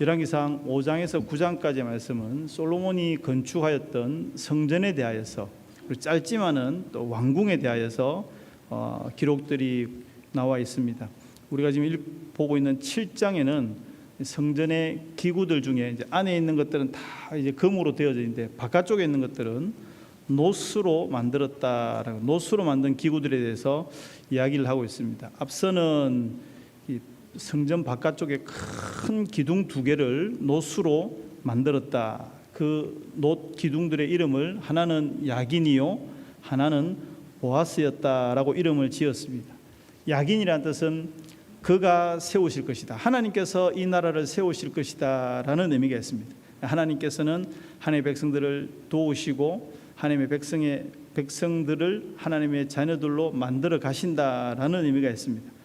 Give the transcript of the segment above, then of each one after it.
열왕기상 5장에서 9장까지의 말씀은 솔로몬이 건축하였던 성전에 대하여서 짧지만은 또 왕궁에 대하여서 어, 기록들이 나와 있습니다. 우리가 지금 일- 보고 있는 7장에는 성전의 기구들 중에 이제 안에 있는 것들은 다 이제 금으로 되어져 있는데 바깥쪽에 있는 것들은 노스로 만들었다라고 노스로 만든 기구들에 대해서 이야기를 하고 있습니다. 앞서는 이 성전 바깥쪽에 큰 기둥 두 개를 노스로 만들었다. 그노 기둥들의 이름을 하나는 야긴이요, 하나는 보아스였다라고 이름을 지었습니다. 야긴이라는 뜻은 그가 세우실 것이다. 하나님께서 이 나라를 세우실 것이다라는 의미가 있습니다. 하나님께서는 하나님의 백성들을 도우시고 하나님의 백성의 백성들을 하나님의 자녀들로 만들어 가신다라는 의미가 있습니다.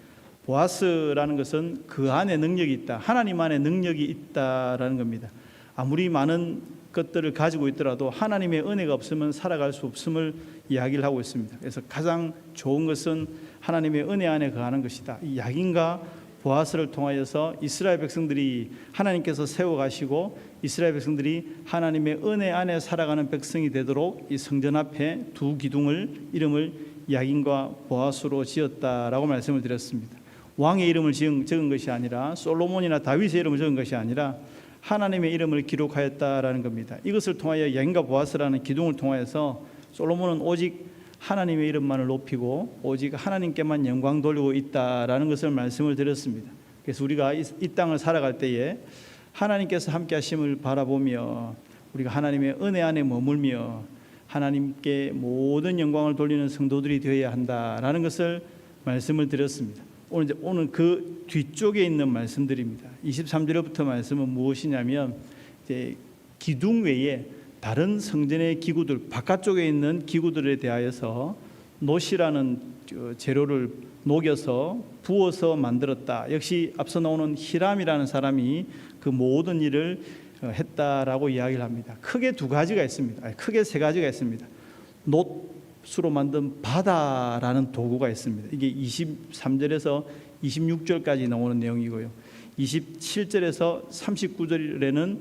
보아스라는 것은 그 안에 능력이 있다. 하나님 안에 능력이 있다라는 겁니다. 아무리 많은 것들을 가지고 있더라도 하나님의 은혜가 없으면 살아갈 수 없음을 이야기를 하고 있습니다. 그래서 가장 좋은 것은 하나님의 은혜 안에 거하는 것이다. 이 야긴과 보아스를 통하여서 이스라엘 백성들이 하나님께서 세워 가시고 이스라엘 백성들이 하나님의 은혜 안에 살아가는 백성이 되도록 이 성전 앞에 두 기둥을 이름을 야긴과 보아스로 지었다라고 말씀을 드렸습니다. 왕의 이름을 지은, 적은 것이 아니라 솔로몬이나 다윗의 이름을 적은 것이 아니라 하나님의 이름을 기록하였다라는 겁니다. 이것을 통하여 야긴과 보아스라는 기둥을 통하여서 솔로몬은 오직 하나님의 이름만을 높이고 오직 하나님께만 영광 돌리고 있다라는 것을 말씀을 드렸습니다. 그래서 우리가 이, 이 땅을 살아갈 때에 하나님께서 함께 하심을 바라보며 우리가 하나님의 은혜 안에 머물며 하나님께 모든 영광을 돌리는 성도들이 되어야 한다라는 것을 말씀을 드렸습니다. 오늘 이제 오늘 그 뒤쪽에 있는 말씀들입니다. 23절부터 말씀은 무엇이냐면 이제 기둥 외에 다른 성전의 기구들 바깥쪽에 있는 기구들에 대하여서 노시라는 저 재료를 녹여서 부어서 만들었다. 역시 앞서 나오는 히람이라는 사람이 그 모든 일을 어, 했다라고 이야기를 합니다. 크게 두 가지가 있습니다. 크게 세 가지가 있습니다. 놋 수로 만든 바다라는 도구가 있습니다. 이게 23절에서 26절까지 나오는 내용이고요. 27절에서 39절에는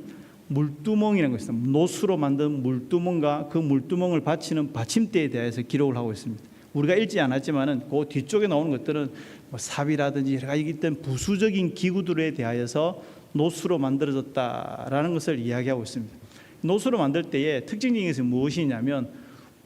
물두멍이라는 있습니다. 노수로 만든 물두멍과 그 물두멍을 받치는 받침대에 대해서 기록을 하고 있습니다. 우리가 읽지 않았지만은 그 뒤쪽에 나오는 것들은 뭐 삽이라든지 여러 가지 있던 부수적인 기구들에 대하여서 노수로 만들어졌다라는 것을 이야기하고 있습니다. 노수로 만들 때에 특징적인 것이 무엇이냐면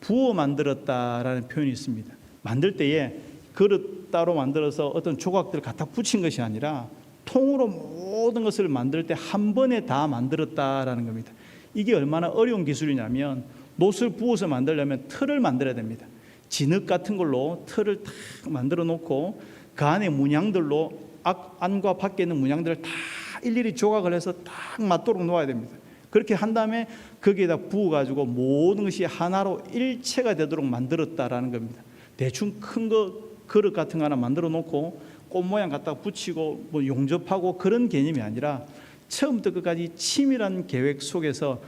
부어 만들었다라는 표현이 있습니다. 만들 때에 그릇 따로 만들어서 어떤 조각들을 갖다 붙인 것이 아니라 통으로 모든 것을 만들 때 한 번에 다 만들었다라는 겁니다. 이게 얼마나 어려운 기술이냐면 노을 부어서 만들려면 틀을 만들어야 됩니다. 진흙 같은 걸로 틀을 탁 만들어 놓고 그 안에 문양들로 앞- 안과 밖에 있는 문양들을 다 일일이 조각을 해서 딱 맞도록 놓아야 됩니다. 그렇게 한 다음에 거기에다 부어 가지고 모든 것이 하나로 일체가 되도록 만들었다라는 겁니다. 대충 큰 거 그릇 같은 거 하나 만들어 놓고 꽃 모양 갖다 붙이고 뭐 용접하고 그런 개념이 아니라 처음부터 끝까지 치밀한 계획 속에서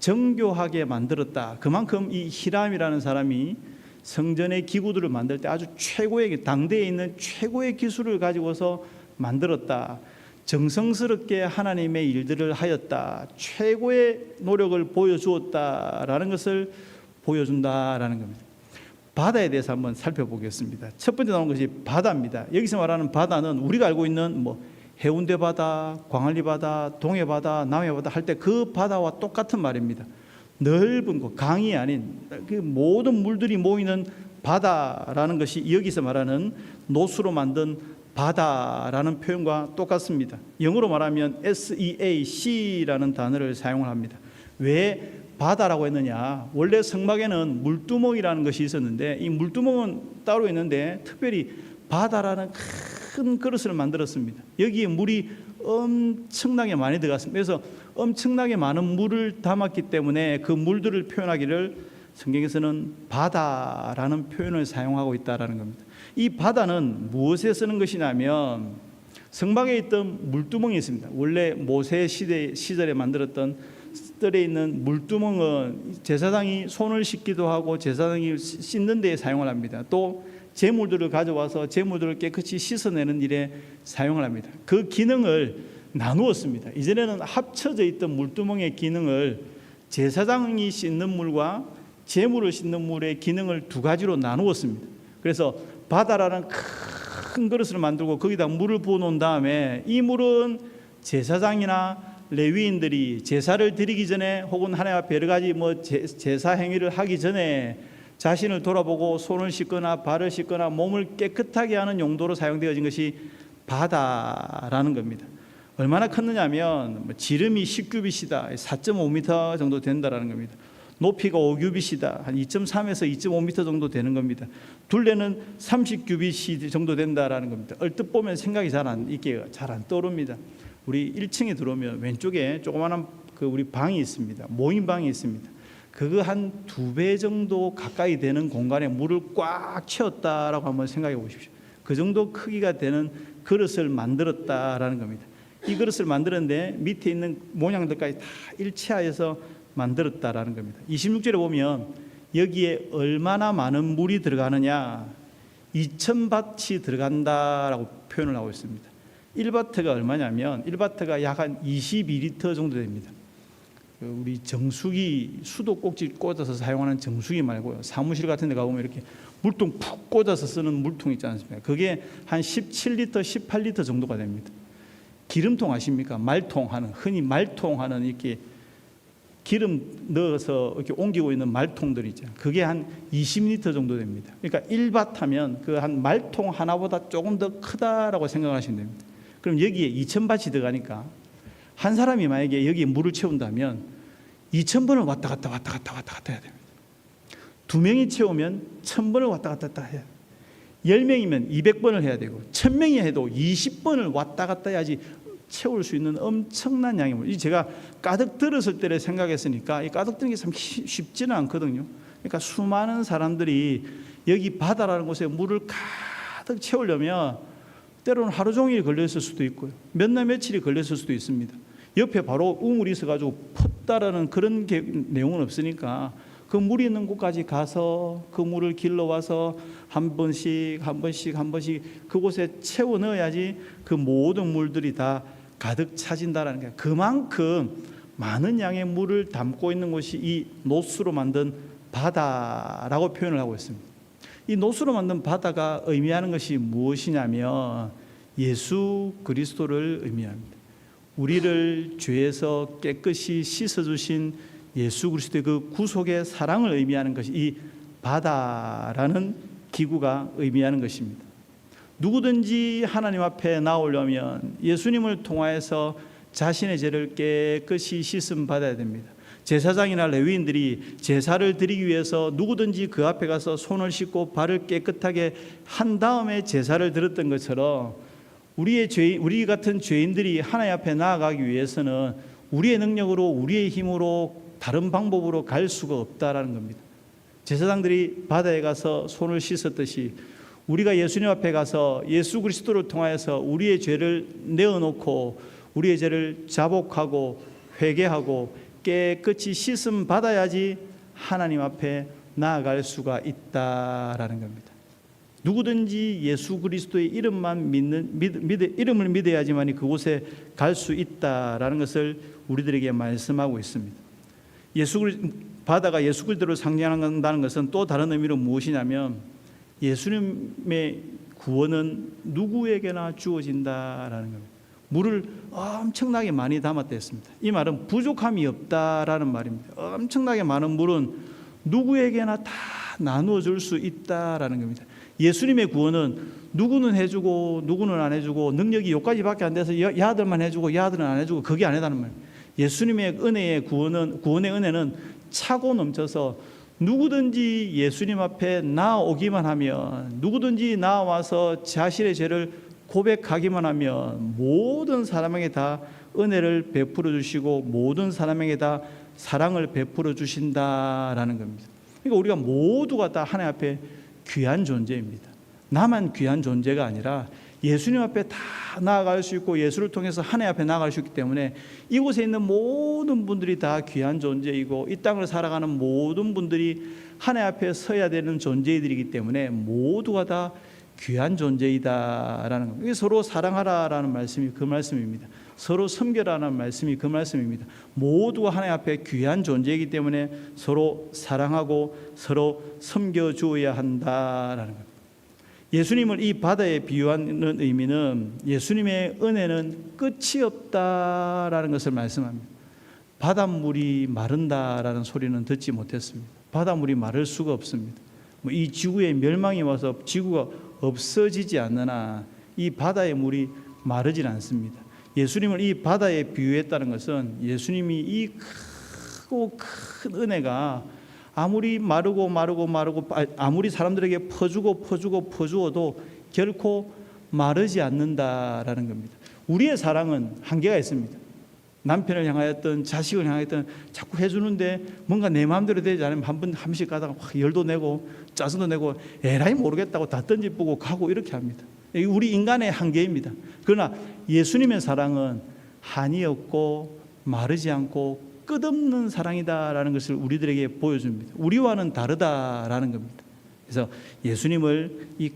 정교하게 만들었다. 그만큼 이 히람이라는 사람이 성전의 기구들을 만들 때 아주 최고의 당대에 있는 최고의 기술을 가지고서 만들었다. 정성스럽게 하나님의 일들을 하였다. 최고의 노력을 보여주었다라는 것을 보여준다라는 겁니다. 바다에 대해서 한번 살펴보겠습니다. 첫 번째 나온 것이 바다입니다. 여기서 말하는 바다는 우리가 알고 있는 뭐 해운대 바다, 광안리 바다, 동해 바다, 남해 바다 할 때 그 바다와 똑같은 말입니다. 넓은 곳, 강이 아닌 그 모든 물들이 모이는 바다라는 것이 여기서 말하는 노수로 만든 바다라는 표현과 똑같습니다. 영어로 말하면 SEAC라는 단어를 사용을 합니다. 왜 바다라고 했느냐? 원래 성막에는 물두멍이라는 것이 있었는데 이 물두멍은 따로 있는데 특별히 바다라는 큰 그릇을 만들었습니다. 여기에 물이 엄청나게 많이 들어갔습니다. 그래서 엄청나게 많은 물을 담았기 때문에 그 물들을 표현하기를 성경에서는 바다라는 표현을 사용하고 있다라는 겁니다. 이 바다는 무엇에 쓰는 것이냐면 성막에 있던 물두멍이 있습니다. 원래 모세 시대 시절에 만들었던 뜰에 있는 물두멍은 제사장이 손을 씻기도 하고 제사장이 씻는 데에 사용을 합니다. 또 재물들을 가져와서 재물들을 깨끗이 씻어내는 일에 사용을 합니다. 그 기능을 나누었습니다. 이전에는 합쳐져 있던 물두멍의 기능을 제사장이 씻는 물과 제물을 씻는 물의 기능을 두 가지로 나누었습니다. 그래서 바다라는 큰 그릇을 만들고 거기다 물을 부어 놓은 다음에 이 물은 제사장이나 레위인들이 제사를 드리기 전에 혹은 하나님 앞에 여러 가지 뭐 제- 제사 행위를 하기 전에 자신을 돌아보고 손을 씻거나 발을 씻거나 몸을 깨끗하게 하는 용도로 사용되어진 것이 바다라는 겁니다. 얼마나 컸느냐면 뭐 지름이 10규빗이다. 4.5m 정도 된다라는 겁니다. 높이가 5규빗이다. 한 2.3에서 2.5m 정도 되는 겁니다. 둘레는 30규빗이 정도 된다라는 겁니다. 얼뜻 보면 생각이 잘 안 이게 잘 안 떠오릅니다. 우리 1층에 들어오면 왼쪽에 조그마한 그 우리 방이 있습니다. 모임 방이 있습니다. 그거 한 두 배 정도 가까이 되는 공간에 물을 꽉 채웠다라고 한번 생각해 보십시오. 그 정도 크기가 되는 그릇을 만들었다라는 겁니다. 이 그릇을 만드는데 밑에 있는 모양들까지 다 일치하여서 만들었다라는 겁니다. 26절에 보면 여기에 얼마나 많은 물이 들어가느냐 2,000밭이 들어간다라고 표현을 하고 있습니다. 1바트가 얼마냐면 1바트가 약 한 22리터 정도 됩니다. 그 우리 정수기 수도 꼭지 꽂아서 사용하는 정수기 말고요. 사무실 같은 데 가보면 이렇게 물통 푹 꽂아서 쓰는 물통 있지 않습니까? 그게 한 17리터, 18리터 정도가 됩니다. 기름통 아십니까? 말통 하는 흔히 말통 하는 이렇게 기름 넣어서 이렇게 옮기고 있는 말통들 있죠. 그게 한 20리터 정도 됩니다. 그러니까 1밭 하면 그 한 말통 하나보다 조금 더 크다라고 생각하시면 됩니다. 그럼 여기에 2,000밭이 들어가니까 한 사람이 만약에 여기에 물을 채운다면 2,000번을 왔다 갔다 왔다 갔다 왔다 갔다 해야 됩니다. 두 명이 채우면 1,000번을 왔다 갔다 했다 해야 돼요. 10명이면 200번을 해야 되고 1000명이 해도 20번을 왔다 갔다 해야지 채울 수 있는 엄청난 양의 물. 이 제가 가득 들었을 때를 생각했으니까 이 가득 드는 게 참 쉽지는 않거든요. 그러니까 수많은 사람들이 여기 바다라는 곳에 물을 가득 채우려면 때로는 하루 종일 걸렸을 수도 있고요. 몇 날 며칠이 걸렸을 수도 있습니다. 옆에 바로 우물이 있어가지고 폈다라는 그런 게, 내용은 없으니까 그 물이 있는 곳까지 가서 그 물을 길러와서 한 번씩 한 번씩 한 번씩 그곳에 채워 넣어야지 그 모든 물들이 다 가득 차진다라는 게 그만큼 많은 양의 물을 담고 있는 곳이 이 노수로 만든 바다라고 표현을 하고 있습니다. 이 노수로 만든 바다가 의미하는 것이 무엇이냐면 예수 그리스도를 의미합니다. 우리를 죄에서 깨끗이 씻어 주신 예수 그리스도의 그 구속의 사랑을 의미하는 것이 이 바다라는 기구가 의미하는 것입니다. 누구든지 하나님 앞에 나오려면 예수님을 통하여서 자신의 죄를 깨끗이 씻음 받아야 됩니다. 제사장이나 레위인들이 제사를 드리기 위해서 누구든지 그 앞에 가서 손을 씻고 발을 깨끗하게 한 다음에 제사를 드렸던 것처럼 우리의 죄 우리 같은 죄인들이 하나님 앞에 나아가기 위해서는 우리의 능력으로 우리의 힘으로 다른 방법으로 갈 수가 없다라는 겁니다. 제사장들이 바다에 가서 손을 씻었듯이 우리가 예수님 앞에 가서 예수 그리스도를 통하여서 우리의 죄를 내어놓고 우리의 죄를 자복하고 회개하고 깨끗이 씻음 받아야지 하나님 앞에 나아갈 수가 있다라는 겁니다. 누구든지 예수 그리스도의 이름만 믿는 믿, 믿, 이름을 믿어야지만이 그곳에 갈 수 있다라는 것을 우리들에게 말씀하고 있습니다. 예수 바다가 예수 그리스도를 상징한다는 것은 또 다른 의미로 무엇이냐면 예수님의 구원은 누구에게나 주어진다라는 겁니다. 물을 엄청나게 많이 담았다 했습니다. 이 말은 부족함이 없다라는 말입니다. 엄청나게 많은 물은 누구에게나 다 나누어 줄 수 있다라는 겁니다. 예수님의 구원은 누구는 해주고 누구는 안 해주고 능력이 여기까지밖에 안 돼서 야, 야들만 해주고 야들은 안 해주고 그게 아니다는 말. 예수님의 은혜의 구원은 구원의 은혜는 차고 넘쳐서 누구든지 예수님 앞에 나오기만 하면 누구든지 나와서 자신의 죄를 고백하기만 하면 모든 사람에게 다 은혜를 베풀어 주시고 모든 사람에게 다 사랑을 베풀어 주신다라는 겁니다. 그러니까 우리가 모두가 다 하나님 앞에 귀한 존재입니다. 나만 귀한 존재가 아니라 예수님 앞에 다 나아갈 수 있고 예수를 통해서 하나님 앞에 나아갈 수 있기 때문에 이곳에 있는 모든 분들이 다 귀한 존재이고 이 땅을 살아가는 모든 분들이 하나님 앞에 서야 되는 존재들이기 때문에 모두가 다 귀한 존재이다라는 겁니다. 서로 사랑하라라는 말씀이 그 말씀입니다. 서로 섬겨라는 말씀이 그 말씀입니다. 모두가 하나님 앞에 귀한 존재이기 때문에 서로 사랑하고 서로 섬겨 주어야 한다라는 겁니다. 예수님을 이 바다에 비유하는 의미는 예수님의 은혜는 끝이 없다라는 것을 말씀합니다. 바닷물이 마른다라는 소리는 듣지 못했습니다. 바닷물이 마를 수가 없습니다. 뭐이 지구에 멸망이 와서 지구가 없어지지 않느나 이 바다의 물이 마르질 않습니다. 예수님을 이 바다에 비유했다는 것은 예수님이 이 크고 큰 은혜가 아무리 마르고 마르고 마르고 아- 아무리 사람들에게 퍼주고 퍼주고 퍼주어도 결코 마르지 않는다라는 겁니다. 우리의 사랑은 한계가 있습니다. 남편을 향하였던 자식을 향하였던 자꾸 해주는데 뭔가 내 마음대로 되지 않으면 한 번한 번씩 가다가 확 열도 내고 짜증도 내고 에라이 모르겠다고 다 던지보고 가고 이렇게 합니다. 우리 인간의 한계입니다. 그러나 예수님의 사랑은 한이 없고 마르지 않고 끝없는 사랑이다라는 것을 우리들에게 보여줍니다. 우리와는 다르다라는 겁니다. 그래서 예수님을 이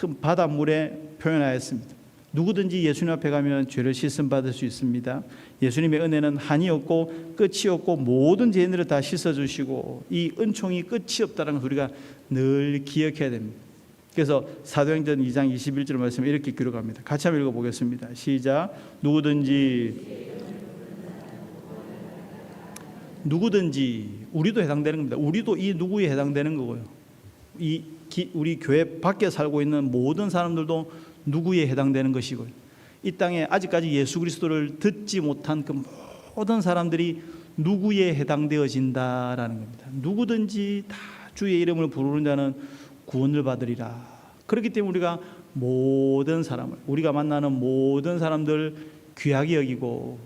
큰 바닷물에 표현하였습니다. 누구든지 예수님 앞에 가면 죄를 씻음 받을 수 있습니다. 예수님의 은혜는 한이 없고 끝이 없고 모든 죄인들을 다 씻어 주시고 이 은총이 끝이 없다는 것을 우리가 늘 기억해야 됩니다. 그래서 사도행전 2장 21절 말씀에 이렇게 기록합니다. 같이 한번 읽어 보겠습니다. 시작. 누구든지 누구든지 우리도 해당되는 겁니다. 우리도 이 누구에 해당되는 거고요. 이 기- 우리 교회 밖에 살고 있는 모든 사람들도 누구에 해당되는 것이고요. 이 땅에 아직까지 예수 그리스도를 듣지 못한 그 모든 사람들이 누구에 해당되어진다라는 겁니다. 누구든지 다 주의 이름을 부르는 자는 구원을 받으리라. 그렇기 때문에 우리가 모든 사람을 우리가 만나는 모든 사람들 귀하게 여기고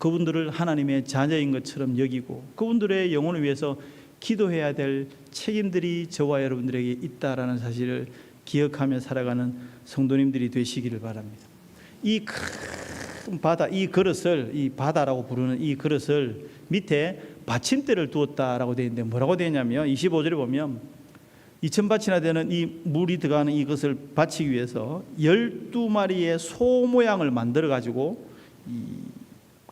그분들을 하나님의 자녀인 것처럼 여기고 그분들의 영혼을 위해서 기도해야 될 책임들이 저와 여러분들에게 있다라는 사실을 기억하며 살아가는 성도님들이 되시기를 바랍니다. 이 큰 바다, 이 그릇을 이 바다라고 부르는 이 그릇을 밑에 받침대를 두었다라고 되어 있는데 뭐라고 되어 있냐면 25절에 보면 2천밭이나 되는 이 물이 들어가는 이것을 받치기 위해서 12마리의 소 모양을 만들어 가지고 이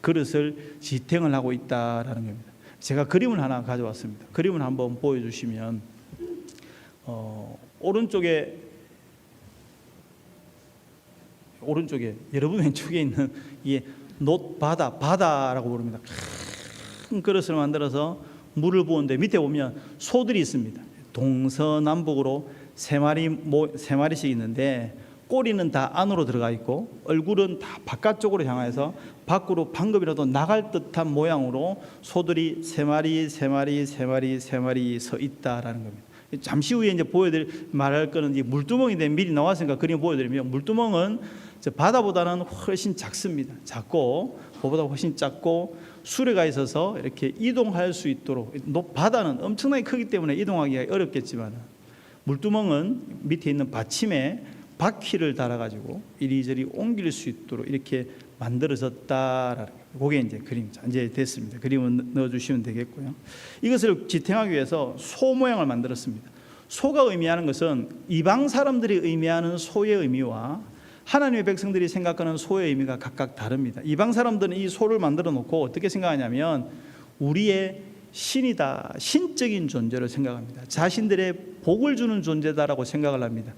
그릇을 지탱을 하고 있다라는 겁니다. 제가 그림을 하나 가져왔습니다. 그림을 한번 보여주시면 어, 오른쪽에 오른쪽에 여러분 왼쪽에 있는 이 놋바다 바다라고 부릅니다. 큰 그릇을 만들어서 물을 부었는데 밑에 보면 소들이 있습니다. 동서남북으로 세 마리 모, 세 마리씩 있는데 꼬리는 다 안으로 들어가 있고 얼굴은 다 바깥쪽으로 향해서 밖으로 방금이라도 나갈 듯한 모양으로 소들이 세 마리 세 마리 세 마리 세 마리 서 있다라는 겁니다. 잠시 후에 이제 보여드릴 말할 거는 이 물두멍인데 미리 나왔으니까 그림 보여드리면 물두멍은 저 바다보다는 훨씬 작습니다. 작고 그보다 훨씬 작고 수레가 있어서 이렇게 이동할 수 있도록 높- 바다는 엄청나게 크기 때문에 이동하기가 어렵겠지만 물두멍은 밑에 있는 받침에 바퀴를 달아가지고 이리저리 옮길 수 있도록 이렇게 만들어졌다라는. 그게 이제 그림 자, 이제 됐습니다. 그림은 넣어주시면 되겠고요. 이것을 지탱하기 위해서 소 모양을 만들었습니다. 소가 의미하는 것은 이방 사람들이 의미하는 소의 의미와 하나님의 백성들이 생각하는 소의 의미가 각각 다릅니다. 이방 사람들은 이 소를 만들어 놓고 어떻게 생각하냐면 우리의 신이다, 신적인 존재로 생각합니다. 자신들의 복을 주는 존재다라고 생각을 합니다.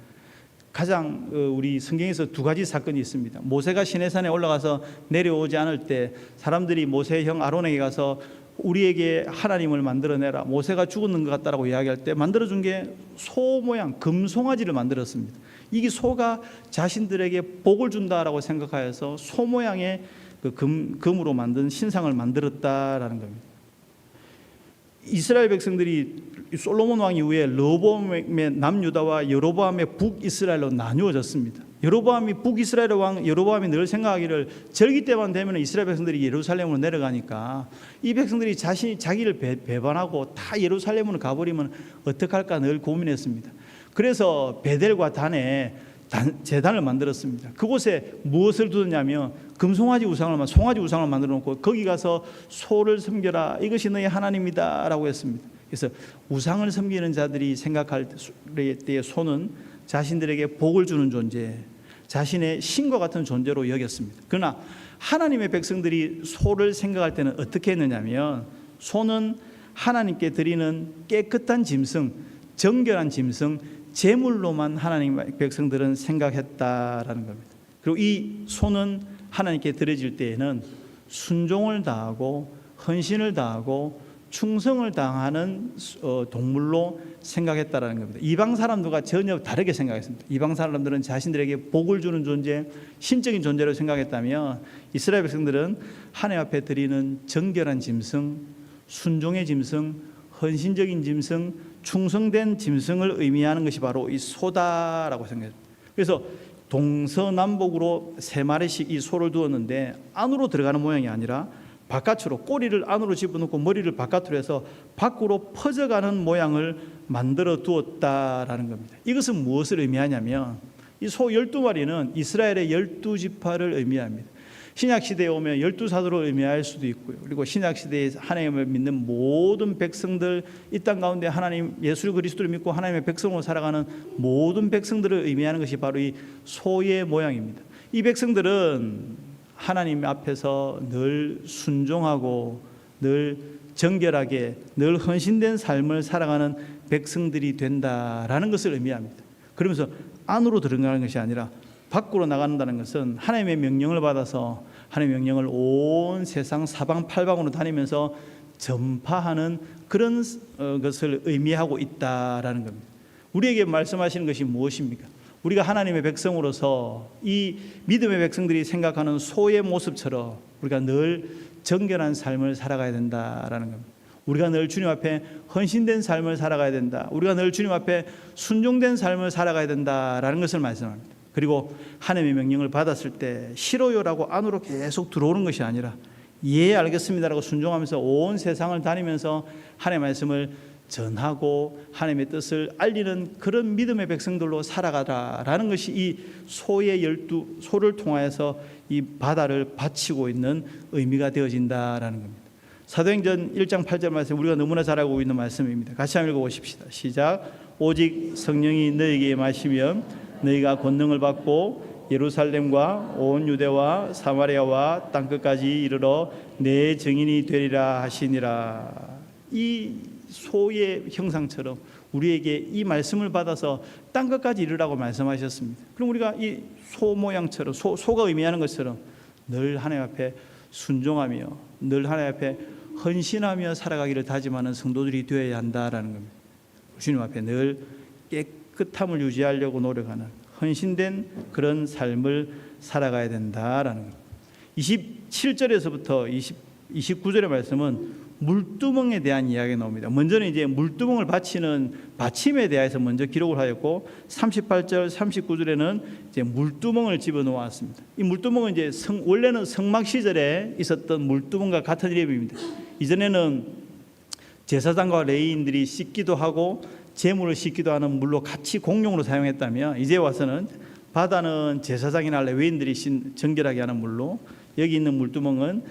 가장 어, 우리 성경에서 두 가지 사건이 있습니다. 모세가 시내산에 올라가서 내려오지 않을 때 사람들이 모세의 형 아론에게 가서 우리에게 하나님을 만들어내라. 모세가 죽었는 것 같다라고 이야기할 때 만들어준 게 소 모양 금송아지를 만들었습니다. 이게 소가 자신들에게 복을 준다라고 생각하여서 소 모양의 그 금, 금으로 만든 신상을 만들었다라는 겁니다. 이스라엘 백성들이 솔로몬 왕 이후에 여로보암의 남유다와 여로보암의 북이스라엘로 나누어졌습니다. 여로보암이 북이스라엘 왕 여로보암이 늘 생각하기를 절기 때만 되면 이스라엘 백성들이 예루살렘으로 내려가니까 이 백성들이 자신이 자기를 배, 배반하고 다 예루살렘으로 가버리면 어떡할까 늘 고민했습니다. 그래서 베델과 단에 단, 재단을 만들었습니다. 그곳에 무엇을 두었냐면 금송아지 우상을 만- 송아지 우상을 만들어 놓고 거기 가서 소를 섬겨라 이것이 너희 하나님이다라고 했습니다. 그래서 우상을 섬기는 자들이 생각할 때의 소는 자신들에게 복을 주는 존재, 자신의 신과 같은 존재로 여겼습니다. 그러나 하나님의 백성들이 소를 생각할 때는 어떻게 했느냐면 소는 하나님께 드리는 깨끗한 짐승, 정결한 짐승, 제물로만 하나님의 백성들은 생각했다라는 겁니다. 그리고 이 소는 하나님께 드려질 때에는 순종을 다하고 헌신을 다하고 충성을 당하는 어, 동물로 생각했다라는 겁니다. 이방 사람들과 전혀 다르게 생각했습니다. 이방 사람들은 자신들에게 복을 주는 존재, 신적인 존재로 생각했다면 이스라엘 백성들은 하나님 앞에 드리는 정결한 짐승, 순종의 짐승, 헌신적인 짐승, 충성된 짐승을 의미하는 것이 바로 이 소다라고 생각했습니다. 그래서 동서남북으로 세 마리씩 이 소를 두었는데 안으로 들어가는 모양이 아니라 바깥으로 꼬리를 안으로 집어넣고 머리를 바깥으로 해서 밖으로 퍼져가는 모양을 만들어 두었다라는 겁니다. 이것은 무엇을 의미하냐면 이 소 12마리는 이스라엘의 12지파를 의미합니다. 신약 시대에 오면 12사도를 의미할 수도 있고요. 그리고 신약 시대에 하나님을 믿는 모든 백성들 이 땅 가운데 하나님 예수 그리스도를 믿고 하나님의 백성으로 살아가는 모든 백성들을 의미하는 것이 바로 이 소의 모양입니다. 이 백성들은 하나님 앞에서 늘 순종하고 늘 정결하게 늘 헌신된 삶을 살아가는 백성들이 된다라는 것을 의미합니다. 그러면서 안으로 들어가는 것이 아니라 밖으로 나간다는 것은 하나님의 명령을 받아서 하나님의 명령을 온 세상 사방팔방으로 다니면서 전파하는 그런 어, 것을 의미하고 있다라는 겁니다. 우리에게 말씀하시는 것이 무엇입니까? 우리가 하나님의 백성으로서 이 믿음의 백성들이 생각하는 소의 모습처럼 우리가 늘 정결한 삶을 살아가야 된다라는 겁니다. 우리가 늘 주님 앞에 헌신된 삶을 살아가야 된다. 우리가 늘 주님 앞에 순종된 삶을 살아가야 된다라는 것을 말씀합니다. 그리고 하나님의 명령을 받았을 때 싫어요라고 안으로 계속 들어오는 것이 아니라 예 알겠습니다라고 순종하면서 온 세상을 다니면서 하나님의 말씀을 전하고 하나님의 뜻을 알리는 그런 믿음의 백성들로 살아가라라는 것이 이 소의 열두 소를 통하여서 이 바다를 바치고 있는 의미가 되어진다라는 겁니다. 사도행전 1장 8절 말씀 우리가 너무나 잘 알고 있는 말씀입니다. 같이 한번 읽어 보십시다. 시작. 오직 성령이 너에게 마시면 너희가 권능을 받고 예루살렘과 온 유대와 사마리아와 땅 끝까지 이르러 내 증인이 되리라 하시니라. 이 소의 형상처럼 우리에게 이 말씀을 받아서 땅 끝까지 이르라고 말씀하셨습니다. 그럼 우리가 이 소 모양처럼 소, 소가 의미하는 것처럼 늘 하나님 앞에 순종하며 늘 하나님 앞에 헌신하며 살아가기를 다짐하는 성도들이 되어야 한다라는 겁니다. 주님 앞에 늘 깨끗 함을 유지하려고 노력하는 헌신된 그런 삶을 살아가야 된다라는 겁니다. 27절에서부터 20, 29절의 말씀은 물두멍에 대한 이야기가 나옵니다. 먼저는 이제 물두멍을 바치는 받침에 대해서 먼저 기록을 하였고 38절, 39절에는 이제 물두멍을 집어 놓았습니다. 이 물두멍은 이제 성, 원래는 성막 시절에 있었던 물두멍과 같은 이름입니다. 이전에는 제사장과 레이인들이 씻기도 하고 재물을 씻기도 하는 물로 같이 공용으로 사용했다면 이제 와서는 바다는 제사장이나 레위인들이 신 정결하게 하는 물로 여기 있는 물두멍은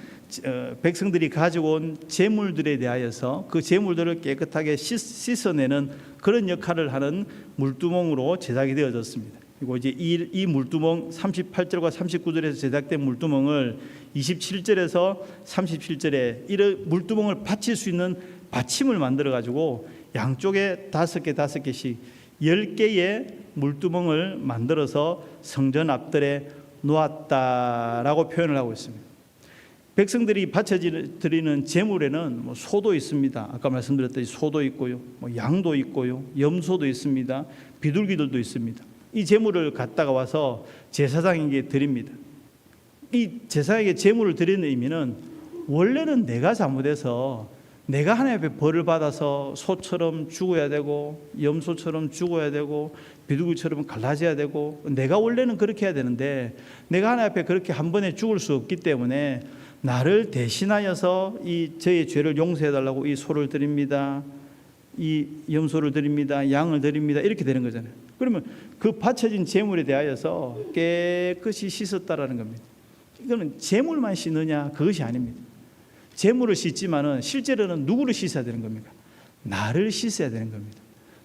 어, 백성들이 가지고 온 재물들에 대하여서 그 재물들을 깨끗하게 씻, 어내는 그런 역할을 하는 물두멍으로 제작이 되어졌습니다. 그리고 이제 이, 이 물두멍 38절과 39절에서 제작된 물두멍을 27절에서 37절에 이런 물두멍을 받칠 수 있는 받침을 만들어 가지고 양쪽에 다섯 개 다섯 개씩 열 개의 물두멍을 만들어서 성전 앞들에 놓았다라고 표현을 하고 있습니다. 백성들이 바쳐드리는 제물에는 뭐 소도 있습니다. 아까 말씀드렸듯이 소도 있고요, 뭐 양도 있고요, 염소도 있습니다. 비둘기들도 있습니다. 이 제물을 갖다가 와서 제사장에게 드립니다. 이 제사에게 제물을 드리는 의미는 원래는 내가 잘못해서 내가 하나님 앞에 벌을 받아서 소처럼 죽어야 되고 염소처럼 죽어야 되고 비둘기처럼 갈라져야 되고 내가 원래는 그렇게 해야 되는데 내가 하나님 앞에 그렇게 한 번에 죽을 수 없기 때문에 나를 대신하여서 이 저의 죄를 용서해 달라고 이 소를 드립니다. 이 염소를 드립니다. 양을 드립니다. 이렇게 되는 거잖아요. 그러면 그 바쳐진 제물에 대하여서 깨끗이 씻었다라는 겁니다. 이거는 제물만 씻느냐 그것이 아닙니다. 재물을 씻지만은 실제로는 누구를 씻어야 되는 겁니까? 나를 씻어야 되는 겁니다.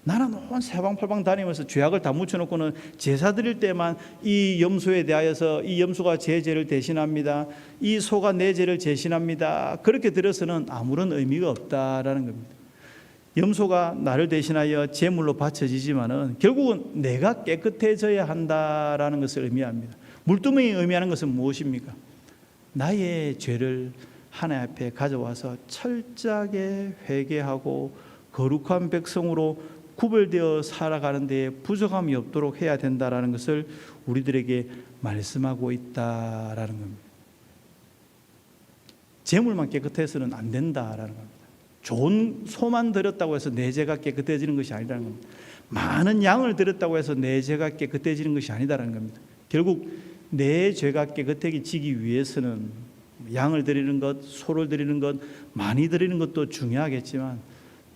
나는 온 사방팔방 다니면서 죄악을 다 묻혀놓고는 제사 드릴 때만 이 염소에 대하여서 이 염소가 제 죄를 대신합니다. 이 소가 내 죄를 대신합니다. 그렇게 들어서는 아무런 의미가 없다라는 겁니다. 염소가 나를 대신하여 제물로 바쳐지지만은 결국은 내가 깨끗해져야 한다라는 것을 의미합니다. 물두멍이 의미하는 것은 무엇입니까? 나의 죄를 하나님 앞에 가져와서 철저하게 회개하고 거룩한 백성으로 구별되어 살아가는 데에 부족함이 없도록 해야 된다라는 것을 우리들에게 말씀하고 있다라는 겁니다. 재물만 깨끗해서는 안 된다라는 겁니다. 좋은 소만 들였다고 해서 내 죄가 깨끗해지는 것이 아니라는 겁니다. 많은 양을 들였다고 해서 내 죄가 깨끗해지는 것이 아니다라는 겁니다. 결국 내 죄가 깨끗해지기 위해서는 양을 드리는 것, 소를 드리는 것, 많이 드리는 것도 중요하겠지만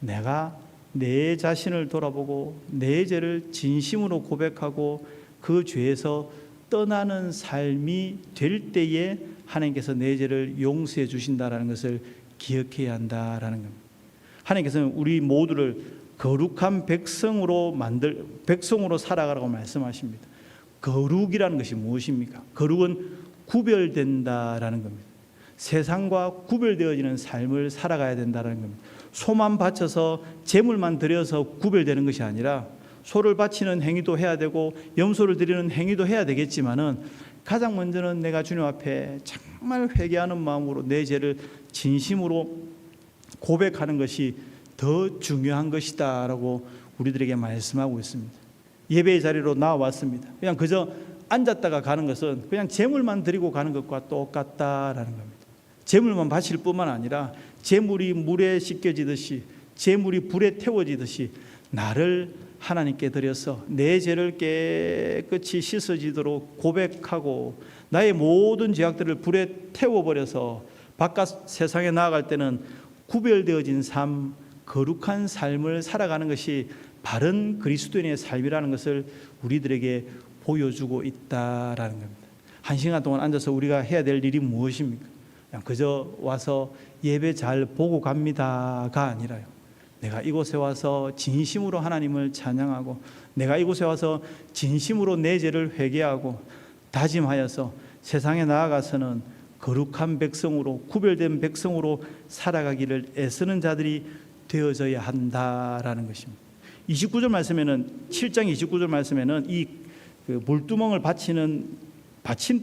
내가 내 자신을 돌아보고 내 죄를 진심으로 고백하고 그 죄에서 떠나는 삶이 될 때에 하나님께서 내 죄를 용서해 주신다라는 것을 기억해야 한다라는 겁니다. 하나님께서는 우리 모두를 거룩한 백성으로 만들 백성으로 살아가라고 말씀하십니다. 거룩이라는 것이 무엇입니까? 거룩은 구별된다라는 겁니다. 세상과 구별되어지는 삶을 살아가야 된다는 겁니다. 소만 바쳐서 제물만 드려서 구별되는 것이 아니라 소를 바치는 행위도 해야 되고 염소를 드리는 행위도 해야 되겠지만은 가장 먼저는 내가 주님 앞에 정말 회개하는 마음으로 내 죄를 진심으로 고백하는 것이 더 중요한 것이다라고 우리들에게 말씀하고 있습니다. 예배의 자리로 나왔습니다. 그냥 그저 앉았다가 가는 것은 그냥 제물만 드리고 가는 것과 똑같다라는 겁니다. 제물만 바칠 뿐만 아니라 제물이 물에 씻겨지듯이 제물이 불에 태워지듯이 나를 하나님께 드려서 내 죄를 깨끗이 씻어지도록 고백하고 나의 모든 죄악들을 불에 태워버려서 바깥 세상에 나아갈 때는 구별되어진 삶, 거룩한 삶을 살아가는 것이 바른 그리스도인의 삶이라는 것을 우리들에게 보여주고 있다라는 겁니다. 한 시간 동안 앉아서 우리가 해야 될 일이 무엇입니까? 그냥 그저 와서 예배 잘 보고 갑니다가 아니라요. 내가 이곳에 와서 진심으로 하나님을 찬양하고 내가 이곳에 와서 진심으로 내 죄를 회개하고 다짐하여서 세상에 나아가서는 거룩한 백성으로 구별된 백성으로 살아가기를 애쓰는 자들이 되어져야 한다라는 것입니다. 29절 말씀에는 7장 29절 말씀에는 이 그 물두멍을 바치는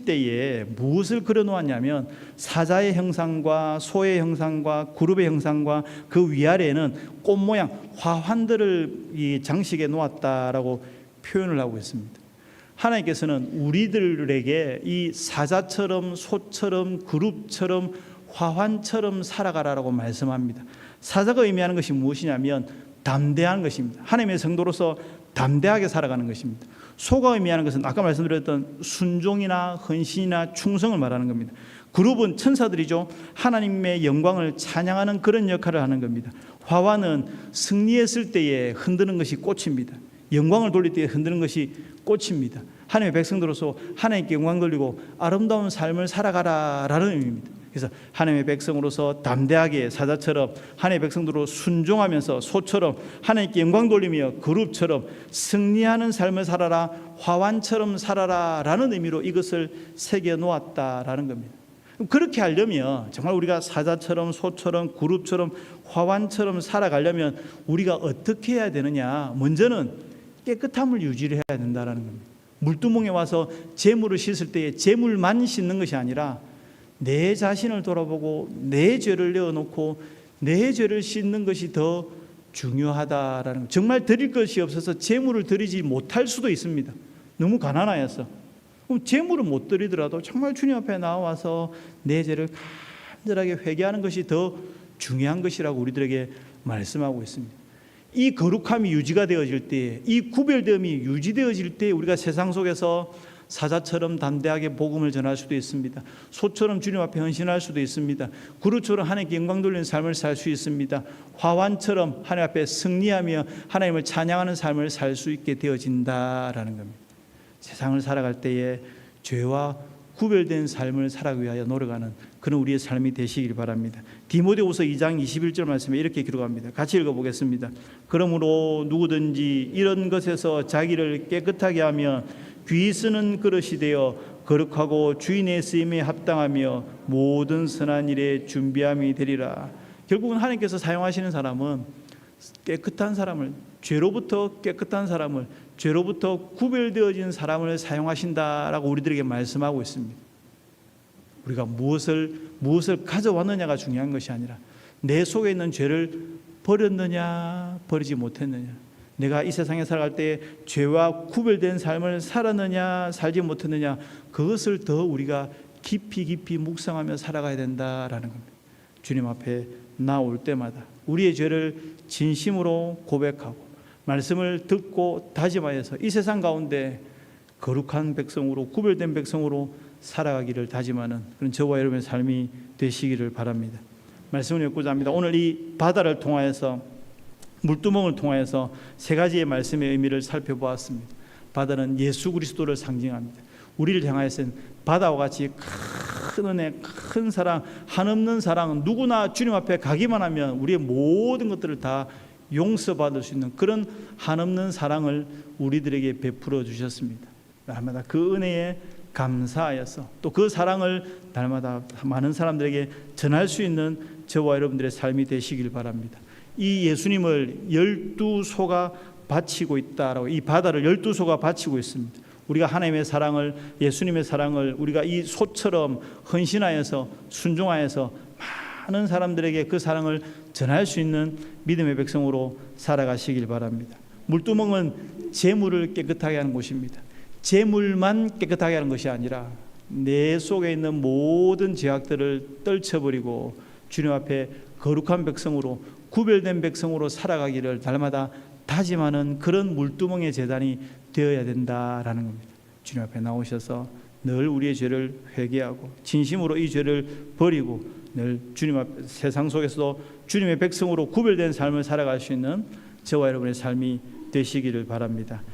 때에 무엇을 그려 놓았냐면 사자의 형상과 소의 형상과 그룹의 형상과 그 위아래에는 꽃 모양 화환들을 이 장식에 놓았다라고 표현을 하고 있습니다. 하나님께서는 우리들에게 이 사자처럼 소처럼 그룹처럼 화환처럼 살아가라라고 말씀합니다. 사자가 의미하는 것이 무엇이냐면 담대한 것입니다. 하나님의 성도로서 담대하게 살아가는 것입니다. 소가 의미하는 것은 아까 말씀드렸던 순종이나 헌신이나 충성을 말하는 겁니다. 그룹은 천사들이죠. 하나님의 영광을 찬양하는 그런 역할을 하는 겁니다. 화환은 승리했을 때에 흔드는 것이 꽃입니다. 영광을 돌릴 때에 흔드는 것이 꽃입니다. 하나님의 백성들로서 하나님께 영광 돌리고 아름다운 삶을 살아가라라는 의미입니다. 그래서 하나님의 백성으로서 담대하게 사자처럼 하나님의 백성들로 순종하면서 소처럼 하나님께 영광 돌리며 그룹처럼 승리하는 삶을 살아라 화환처럼 살아라라는 의미로 이것을 새겨 놓았다라는 겁니다. 그렇게 하려면 정말 우리가 사자처럼 소처럼 그룹처럼 화환처럼 살아가려면 우리가 어떻게 해야 되느냐? 먼저는 깨끗함을 유지를 해야 된다라는 겁니다. 물두멍에 와서 재물을 씻을 때에 재물만 씻는 것이 아니라 내 자신을 돌아보고 내 죄를 내어놓고 내 죄를 씻는 것이 더 중요하다라는 것. 정말 드릴 것이 없어서 재물을 드리지 못할 수도 있습니다. 너무 가난하여서. 그럼 재물을 못 드리더라도 정말 주님 앞에 나와서 내 죄를 간절하게 회개하는 것이 더 중요한 것이라고 우리들에게 말씀하고 있습니다. 이 거룩함이 유지가 되어질 때, 이 구별됨이 유지되어질 때 우리가 세상 속에서 사자처럼 담대하게 복음을 전할 수도 있습니다. 소처럼 주님 앞에 헌신할 수도 있습니다. 구루처럼 하나님께 영광 돌리는 삶을 살 수 있습니다. 화환처럼 하나님 앞에 승리하며 하나님을 찬양하는 삶을 살 수 있게 되어진다라는 겁니다. 세상을 살아갈 때에 죄와 구별된 삶을 살아가기 위하여 노력하는 그런 우리의 삶이 되시길 바랍니다. 디모데후서 2장 21절 말씀에 이렇게 기록합니다. 같이 읽어 보겠습니다. 그러므로 누구든지 이런 것에서 자기를 깨끗하게 하며 귀 쓰는 그릇이 되어 거룩하고 주인의 쓰임에 합당하며 모든 선한 일에 준비함이 되리라. 결국은 하나님께서 사용하시는 사람은 깨끗한 사람을 죄로부터 깨끗한 사람을 죄로부터 구별되어진 사람을 사용하신다라고 우리들에게 말씀하고 있습니다. 우리가 무엇을 무엇을 가져왔느냐가 중요한 것이 아니라 내 속에 있는 죄를 버렸느냐 버리지 못했느냐 내가 이 세상에 살아갈 때 죄와 구별된 삶을 살았느냐 살지 못했느냐 그것을 더 우리가 깊이 깊이 묵상하며 살아가야 된다라는 겁니다. 주님 앞에 나올 때마다 우리의 죄를 진심으로 고백하고 말씀을 듣고 다짐하여서 이 세상 가운데 거룩한 백성으로 구별된 백성으로 살아가기를 다짐하는 그런 저와 여러분의 삶이 되시기를 바랍니다. 말씀을 읽고자 합니다. 오늘 이 바다를 통하여서 물두멍을 통하여서 세 가지의 말씀의 의미를 살펴보았습니다. 바다는 예수 그리스도를 상징합니다. 우리를 향하여서는 바다와 같이 큰 은혜, 큰 사랑, 한없는 사랑, 누구나 주님 앞에 가기만 하면 우리의 모든 것들을 다 용서받을 수 있는 그런 한없는 사랑을 우리들에게 베풀어 주셨습니다. 날마다 그 은혜에 감사하여서 또 그 사랑을 날마다 많은 사람들에게 전할 수 있는 저와 여러분들의 삶이 되시길 바랍니다. 이 예수님을 열두 소가 바치고 있다라고 이 바다를 열두 소가 바치고 있습니다. 우리가 하나님의 사랑을 예수님의 사랑을 우리가 이 소처럼 헌신하여서 순종하여서 많은 사람들에게 그 사랑을 전할 수 있는 믿음의 백성으로 살아가시길 바랍니다. 물두멍은 재물을 깨끗하게 하는 곳입니다. 재물만 깨끗하게 하는 것이 아니라 내 속에 있는 모든 죄악들을 떨쳐버리고 주님 앞에 거룩한 백성으로 구별된 백성으로 살아가기를 날마다 다짐하는 그런 물두멍의 재단이 되어야 된다라는 겁니다. 주님 앞에 나오셔서 늘 우리의 죄를 회개하고 진심으로 이 죄를 버리고 늘 주님 앞 세상 속에서도 주님의 백성으로 구별된 삶을 살아갈 수 있는 저와 여러분의 삶이 되시기를 바랍니다.